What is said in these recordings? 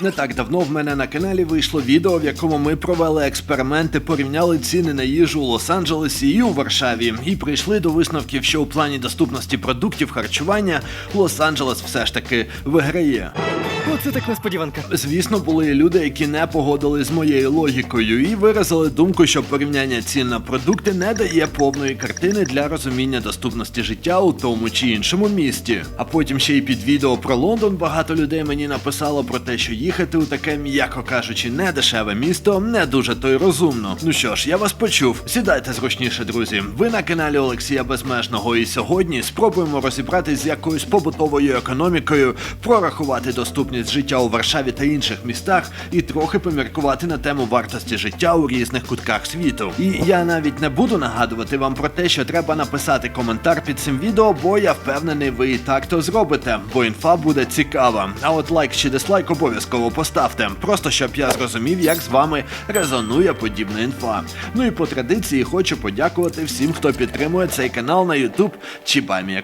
Не так давно в мене на каналі вийшло відео, в якому ми провели експерименти, порівняли ціни на їжу у Лос-Анджелесі і у Варшаві, і прийшли до висновків, що у плані доступності продуктів харчування Лос-Анджелес все ж таки виграє. Оце так несподіванка. Звісно, були люди, які не погодили з моєю логікою, і виразили думку, що порівняння цін на продукти не дає повної картини для розуміння доступності життя у тому чи іншому місті. А потім ще й під відео про Лондон багато людей мені написало про те, що їхати у таке, м'яко кажучи, не дешеве місто не дуже то й розумно. Ну що ж, я вас почув. Сідайте зручніше, друзі. Ви на каналі Олексія Безмежного, і сьогодні спробуємо розібратись з якоюсь побутовою економікою, прорахувати доступність життя у Варшаві та інших містах і трохи поміркувати на тему вартості життя у різних кутках світу. І я навіть не буду нагадувати вам про те, що треба написати коментар під цим відео, бо я впевнений, ви і так то зробите, бо інфа буде цікава. А от лайк чи дизлайк обов'язково поставте, просто щоб я зрозумів, як з вами резонує подібна інфа. Ну і по традиції хочу подякувати всім, хто підтримує цей канал на YouTube чи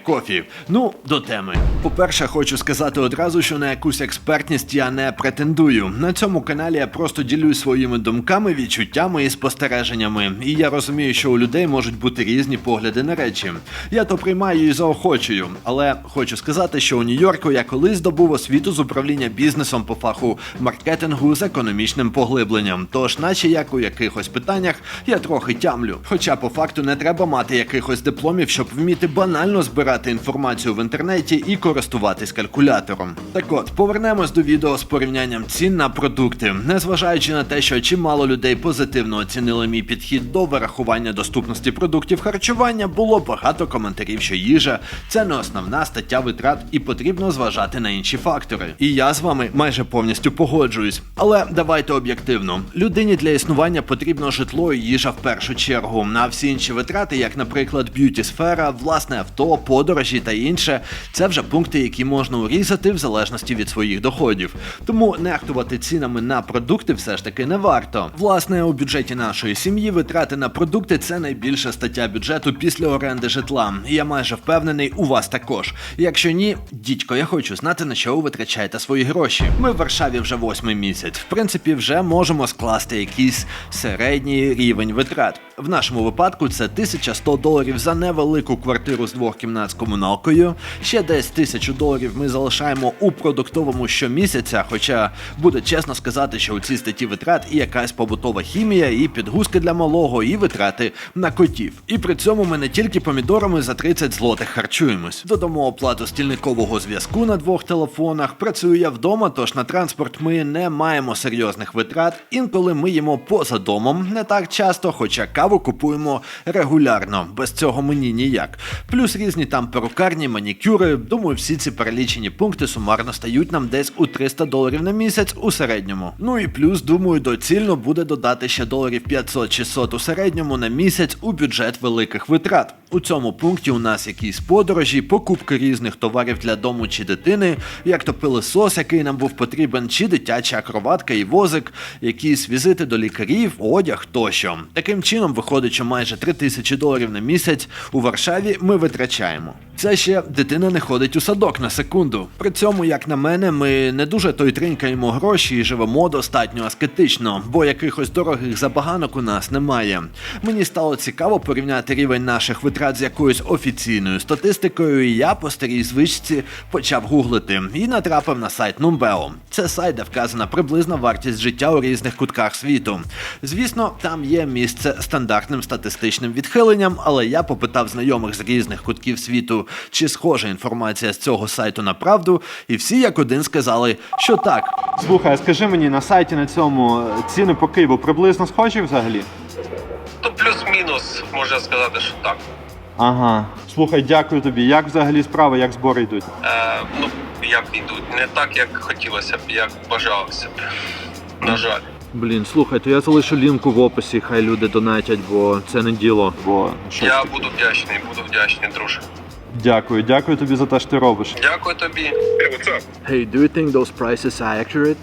Coffee. Ну, до теми. По-перше, хочу сказати одразу, що на якусь експертність я не претендую. На цьому каналі я просто ділюсь своїми думками, відчуттями і спостереженнями. І я розумію, що у людей можуть бути різні погляди на речі. Я то приймаю і заохочую, але хочу сказати, що у Нью-Йорку я колись здобув освіту з управління бізнесом по фаху маркетингу з економічним поглибленням. Тож, наче як у якихось питаннях, я трохи тямлю. Хоча по факту не треба мати якихось дипломів, щоб вміти банально збирати інформацію в інтернеті і користуватись калькулятором. Так от, повернемось до відео з порівнянням цін на продукти, незважаючи на те, що чимало людей позитивно оцінили мій підхід до вирахування доступності продуктів харчування, було багато коментарів, що їжа це не основна стаття витрат і потрібно зважати на інші фактори. І я з вами майже повністю погоджуюсь. Але давайте об'єктивно. Людині для існування потрібно житло і їжа в першу чергу. На всі інші витрати, як, наприклад, б'юті сфера, власне авто, подорожі та інше, це вже пункти, які можна урізати в залежності від своїх доходів. Тому нехтувати цінами на продукти все ж таки не варто. Власне, у бюджеті нашої сім'ї витрати на продукти це найбільша стаття бюджету після оренди житла. Я майже впевнений, у вас також. Якщо ні, дідько, я хочу знати, на що ви витрачаєте свої гроші. Ми в Варшаві вже восьмий місяць. В принципі, вже можемо скласти якийсь середній рівень витрат. В нашому випадку це 1100 доларів за невелику квартиру з двох кімнат з комуналкою. Ще десь тисячу доларів ми залишаємо у продуктовому щомісяця. Хоча буде чесно сказати, що у цій статті витрат і якась побутова хімія, і підгузки для малого, і витрати на котів. І при цьому ми не тільки помідорами за 30 злотих харчуємось. Додамо оплату стільникового зв'язку на двох телефонах. Працюю я вдома, тож на транспорт ми не маємо серйозних витрат. Інколи ми їмо поза домом не так часто, хоча каву купуємо регулярно. Без цього мені ніяк. Плюс різні там перукарні, манікюри. Думаю, всі ці перелічені пункти сумарно стають нам десь у 300 доларів на місяць у середньому. Ну і плюс, думаю, доцільно буде додати ще доларів 500-600 у середньому на місяць у бюджет великих витрат. У цьому пункті у нас якісь подорожі, покупки різних товарів для дому чи дитини, як то пилисос, який нам був потрібен, чи дитяча акробатка і возик, якісь візити до лікарів, одяг тощо. Таким чином виходить, що майже 3000 доларів на місяць у Варшаві ми витрачаємо. Це ще дитина не ходить у садок на секунду. При цьому, як на мене, ми не дуже той тринькаємо гроші і живемо достатньо аскетично, бо якихось дорогих забаганок у нас немає. Мені стало цікаво порівняти рівень наших витрат з якоюсь офіційною статистикою, і я по старій звичці почав гуглити і натрапив на сайт Numbeo. Це сайт, де вказана приблизна вартість життя у різних кутках світу. Звісно, там є місце стандартним статистичним відхиленням, але я попитав знайомих з різних кутків світу, чи схожа інформація з цього сайту на правду, і всі як один сказали, що так. Слухай, а скажи мені на сайті на цьому е, ціни по Києву приблизно схожі взагалі? Ну, плюс-мінус, можна сказати, що так. Ага. Слухай, дякую тобі. Як взагалі справи, як збори йдуть? Е, ну, як йдуть, не так, як хотілося б, як бажалося б. На жаль. Блін, слухай, то я залишу лінку в описі, хай люди донатять, бо це не діло. Бо? Я буду вдячний, буду вдячний, друже. Дякую, дякую тобі за те, що ти робиш. Дякую тобі. Hey, what's up? Hey, do you think those prices are accurate?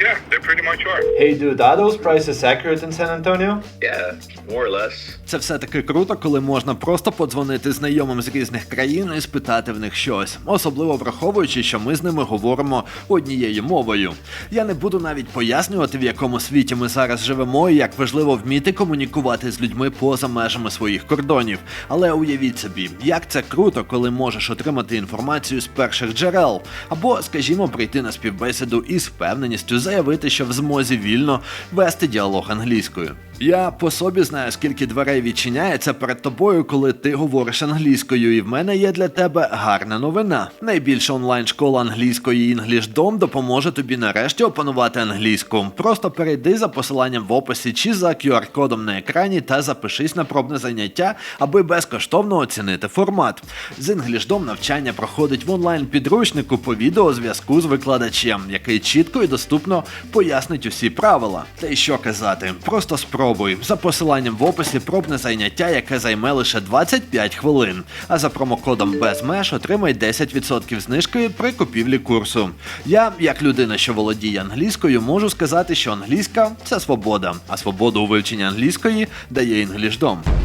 Yeah, they're pretty much are. Hey dude, are those prices accurate in San Antonio? Yeah, more or less. Це все таки круто, коли можна просто подзвонити знайомим з різних країн і спитати в них щось, особливо враховуючи, що ми з ними говоримо однією мовою. Я не буду навіть пояснювати, в якому світі ми зараз живемо і як важливо вміти комунікувати з людьми поза межами своїх кордонів. Але уявіть собі, як це круто, коли можеш отримати інформацію з перших джерел, або, скажімо, прийти на співбесіду і з впевненістю заявити, що в змозі вільно вести діалог англійською. Я по собі знаю, скільки дверей відчиняється перед тобою, коли ти говориш англійською, і в мене є для тебе гарна новина. Найбільша онлайн-школа англійської EnglishDom допоможе тобі нарешті опанувати англійську. Просто перейди за посиланням в описі чи за QR-кодом на екрані та запишись на пробне заняття, аби безкоштовно оцінити формат. З EnglishDom навчання проходить в онлайн-підручнику по відеозв'язку з викладачем, який чітко і доступно пояснить усі правила. Та й що казати, просто спробуй. За посиланням в описі пробне заняття, яке займе лише 25 хвилин. А за промокодом безмеж отримай 10% знижки при купівлі курсу. Я, як людина, що володіє англійською, можу сказати, що англійська це свобода, а свободу у вивченні англійської дає EnglishDom.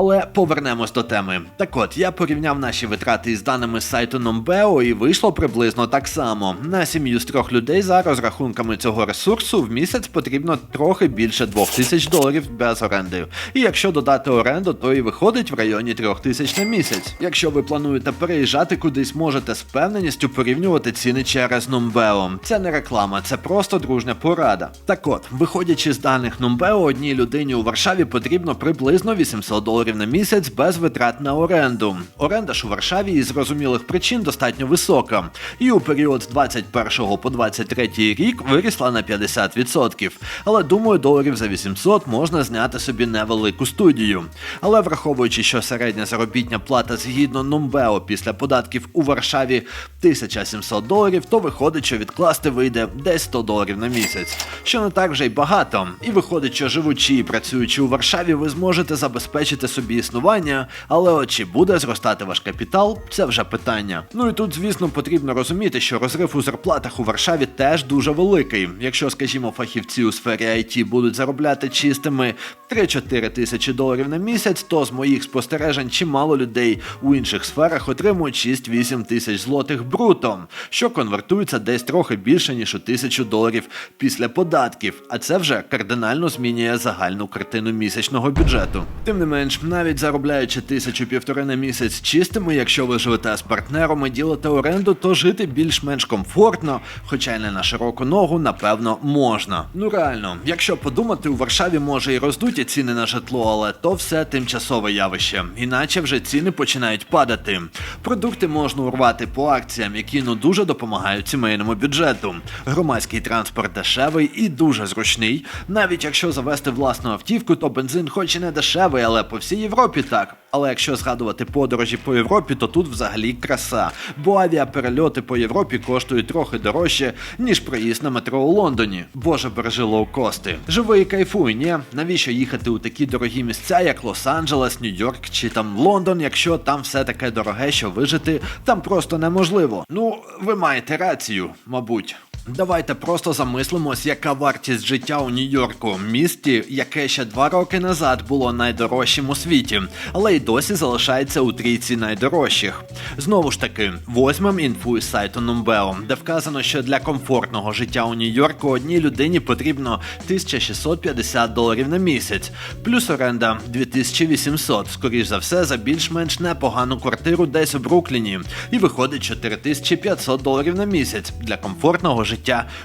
Але повернемось до теми. Так от, я порівняв наші витрати із даними з сайту Numbeo і вийшло приблизно так само. На сім'ю з трьох людей за розрахунками цього ресурсу в місяць потрібно трохи більше 2000 доларів без оренди. І якщо додати оренду, то і виходить в районі 3000 на місяць. Якщо ви плануєте переїжджати кудись, можете з впевненістю порівнювати ціни через Numbeo. Це не реклама, це просто дружня порада. Так от, виходячи з даних Numbeo, одній людині у Варшаві потрібно приблизно 800 доларів на місяць без витрат на оренду. Оренда ж у Варшаві із зрозумілих причин достатньо висока. І у період з 21 по 23 рік вирісла на 50%. Але думаю, доларів за 800 можна зняти собі невелику студію. Але враховуючи, що середня заробітня плата згідно Numbeo після податків у Варшаві 1700 доларів, то виходить, що відкласти вийде десь 100 доларів на місяць, що не так вже й багато. І виходить, що живучи і працюючи у Варшаві, ви зможете забезпечити собі існування, але от чи буде зростати ваш капітал, це вже питання. Ну і тут, звісно, потрібно розуміти, що розрив у зарплатах у Варшаві теж дуже великий. Якщо, скажімо, фахівці у сфері IT будуть заробляти чистими 3-4 тисячі доларів на місяць, то з моїх спостережень чимало людей у інших сферах отримують 6-8 тисяч злотих бруто, що конвертується десь трохи більше ніж у тисячу доларів після податків, а це вже кардинально змінює загальну картину місячного бюджету. Тим не менш, навіть заробляючи тисячу півтори на місяць чистими, якщо ви живете з партнером і ділите оренду, то жити більш-менш комфортно, хоча й не на широку ногу, напевно, можна. Ну реально, якщо подумати, у Варшаві може і роздуті ціни на житло, але то все тимчасове явище. Іначе вже ціни починають падати. Продукти можна урвати по акціям, які ну дуже допомагають сімейному бюджету. Громадський транспорт дешевий і дуже зручний. Навіть якщо завести власну автівку, то бензин хоч і не дешевий, але по всій Європі так. Але якщо згадувати подорожі по Європі, то тут взагалі краса. Бо авіаперельоти по Європі коштують трохи дорожче, ніж проїзд на метро у Лондоні. Боже бережи лоукости. Живи і кайфуй, ні? Навіщо їхати у такі дорогі місця, як Лос-Анджелес, Нью-Йорк чи там Лондон, якщо там все таке дороге, що вижити там просто неможливо. Ну, ви маєте рацію, мабуть. Давайте просто замислимось, яка вартість життя у Нью-Йорку, місті, яке ще два роки назад було найдорожчим у світі, але й досі залишається у трійці найдорожчих. Знову ж таки, возьмем інфу із сайту Numbeo, де вказано, що для комфортного життя у Нью-Йорку одній людині потрібно 1650 доларів на місяць, плюс оренда 2800, скоріш за все, за більш-менш непогану квартиру десь у Брукліні, і виходить 4500 доларів на місяць для комфортного життя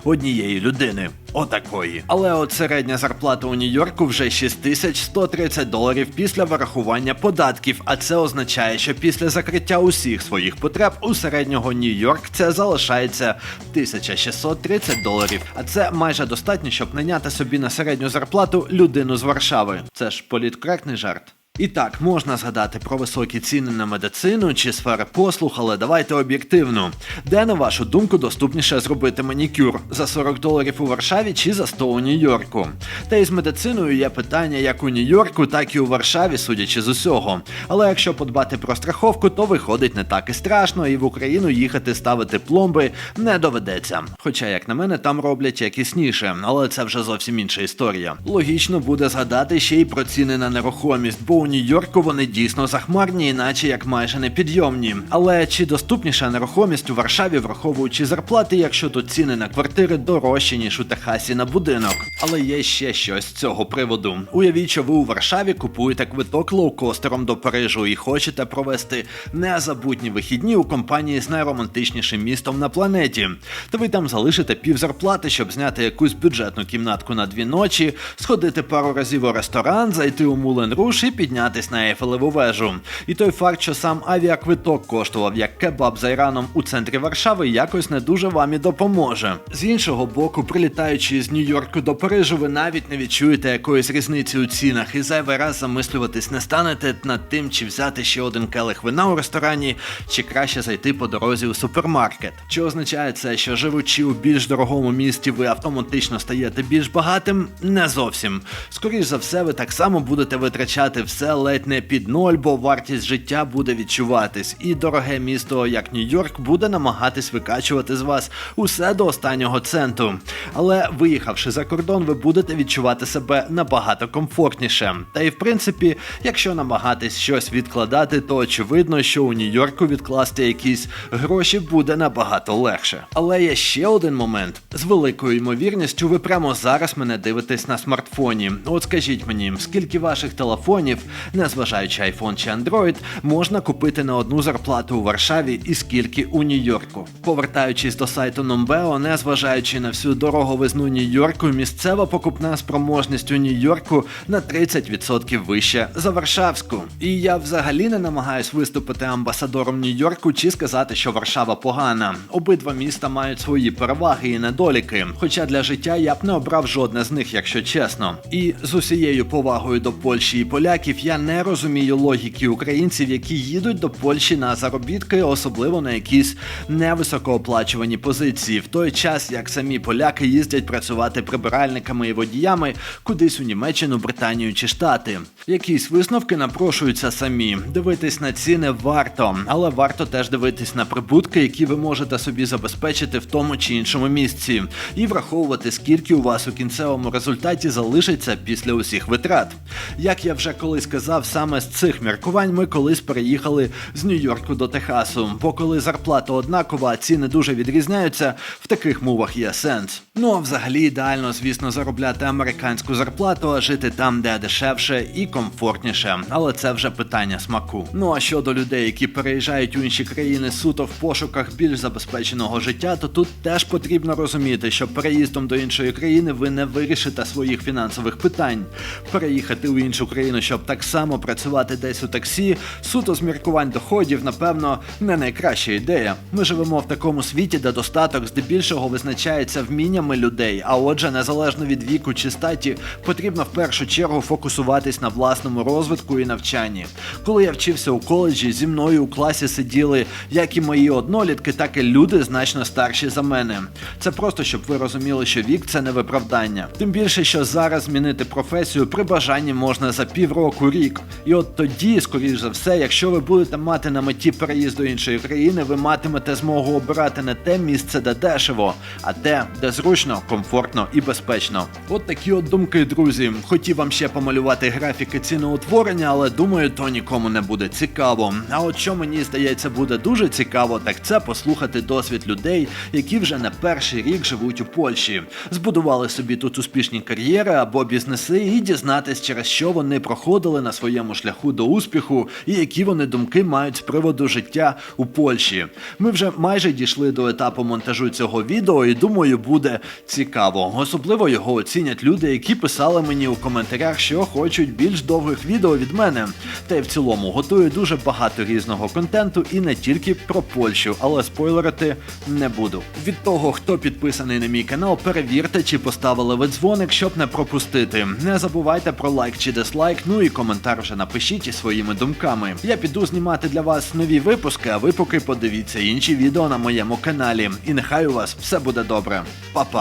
однієї людини. Отакої. Але от середня зарплата у Нью-Йорку вже 6130 доларів після вирахування податків, а це означає, що після закриття усіх своїх потреб у середнього Нью-Йорк це залишається 1630 доларів. А це майже достатньо, щоб наняти собі на середню зарплату людину з Варшави. Це ж політкоректний жарт. І так, можна згадати про високі ціни на медицину чи сфери послуг, але давайте об'єктивно. Де, на вашу думку, доступніше зробити манікюр? За 40 доларів у Варшаві чи за 100 у Нью-Йорку? Та з медициною є питання як у Нью-Йорку, так і у Варшаві, судячи з усього. Але якщо подбати про страховку, то виходить не так і страшно, і в Україну їхати ставити пломби не доведеться. Хоча, як на мене, там роблять якісніше, але це вже зовсім інша історія. Логічно буде згадати ще й про ціни на нерухомість, бо у Нью-Йорку вони дійсно захмарні, іначе як майже непідйомні. Але чи доступніша нерухомість у Варшаві, враховуючи зарплати, якщо тут ціни на квартири дорожчі, ніж у Техасі на будинок? Але є ще щось з цього приводу. Уявіть, що ви у Варшаві купуєте квиток лоукостером до Парижу і хочете провести незабутні вихідні у компанії з найромантичнішим містом на планеті. Та ви там залишите пів зарплати, щоб зняти якусь бюджетну кімнатку на дві ночі, сходити пару разів у ресторан, зайти у Мулен Руш і піднятись на Ейфелеву вежу. І той факт, що сам авіаквиток коштував як кебаб за Іраном у центрі Варшави, якось не дуже вам і допоможе. З іншого боку, прилітаючи з Нью-Йорку до Парижу, ви навіть не відчуєте якоїсь різниці у цінах і зайвий раз замислюватись не станете над тим, чи взяти ще один келих вина у ресторані, чи краще зайти по дорозі у супермаркет. Чи означає це, що живучи у більш дорогому місті, ви автоматично стаєте більш багатим? Не зовсім. Скоріш за все, ви так само будете витрачати все ледь не під ноль, бо вартість життя буде відчуватись, і дороге місто, як Нью-Йорк, буде намагатись викачувати з вас усе до останнього центу. Але виїхавши за кордон, ви будете відчувати себе набагато комфортніше. Та й в принципі, якщо намагатись щось відкладати, то очевидно, що у Нью-Йорку відкласти якісь гроші буде набагато легше. Але є ще один момент. З великою ймовірністю, ви прямо зараз мене дивитесь на смартфоні. От скажіть мені, скільки ваших телефонів, незважаючи iPhone чи Android, можна купити на одну зарплату у Варшаві і скільки у Нью-Йорку? Повертаючись до сайту Numbeo, незважаючи на всю дороговизну Нью-Йорку, місцева покупна спроможність у Нью-Йорку на 30% вище за Варшавську. І я взагалі не намагаюсь виступити амбасадором Нью-Йорку чи сказати, що Варшава погана. Обидва міста мають свої переваги і недоліки. Хоча для життя я б не обрав жодне з них, якщо чесно. І з усією повагою до Польщі і поляків я не розумію логіки українців, які їдуть до Польщі на заробітки, особливо на якісь невисокооплачувані позиції, в той час як самі поляки їздять працювати прибиральниками і водіями кудись у Німеччину, Британію чи Штати. Якісь висновки напрошуються самі. Дивитись на ціни варто, але варто теж дивитись на прибутки, які ви можете собі забезпечити в тому чи іншому місці, і враховувати, скільки у вас у кінцевому результаті залишиться після усіх витрат. Як я вже колись казав, саме з цих міркувань ми колись переїхали з Нью-Йорку до Техасу, бо коли зарплата однакова, а ціни дуже відрізняються, в таких мовах є сенс. Ну а взагалі ідеально, звісно, заробляти американську зарплату, а жити там, де дешевше і комфортніше. Але це вже питання смаку. Ну а щодо людей, які переїжджають у інші країни суто в пошуках більш забезпеченого життя, то тут теж потрібно розуміти, що переїздом до іншої країни ви не вирішите своїх фінансових питань. Переїхати у іншу країну, щоб так само працювати десь у таксі, суто з міркувань доходів, напевно, не найкраща ідея. Ми живемо в такому світі, де достаток здебільшого визначається вміннями людей, а отже, незалежно від віку чи статі, потрібно в першу чергу фокусуватись на власному розвитку і навчанні. Коли я вчився у коледжі, зі мною у класі сиділи як і мої однолітки, так і люди значно старші за мене. Це просто щоб ви розуміли, що вік це не виправдання. Тим більше, що зараз змінити професію при бажанні можна за півроку рік. І от тоді, скоріш за все, якщо ви будете мати на меті переїзд до іншої країни, ви матимете змогу обирати не те місце, де дешево, а те, де зручно, комфортно і безпечно. От такі от думки, друзі. Хотів вам ще помалювати графіки ціноутворення, але думаю, то нікому не буде цікаво. А от що мені здається буде дуже цікаво, так це послухати досвід людей, які вже не перший рік живуть у Польщі, збудували собі тут успішні кар'єри або бізнеси, і дізнатись, через що вони проходили на своєму шляху до успіху, і які вони думки мають з приводу життя у Польщі. Ми вже майже дійшли до етапу монтажу цього відео, і думаю, буде цікаво. Особливо його оцінять люди, які писали мені у коментарях, що хочуть більш довгих відео від мене. Та й в цілому готую дуже багато різного контенту і не тільки про Польщу, але спойлерити не буду. Від того, хто підписаний на мій канал, перевірте, чи поставили ви дзвоник, щоб не пропустити. Не забувайте про лайк чи дизлайк, ну і коментар вже напишіть із своїми думками. Я піду знімати для вас нові випуски, а ви поки подивіться інші відео на моєму каналі. І нехай у вас все буде добре. Па-па!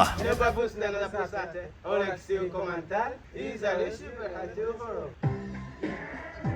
Не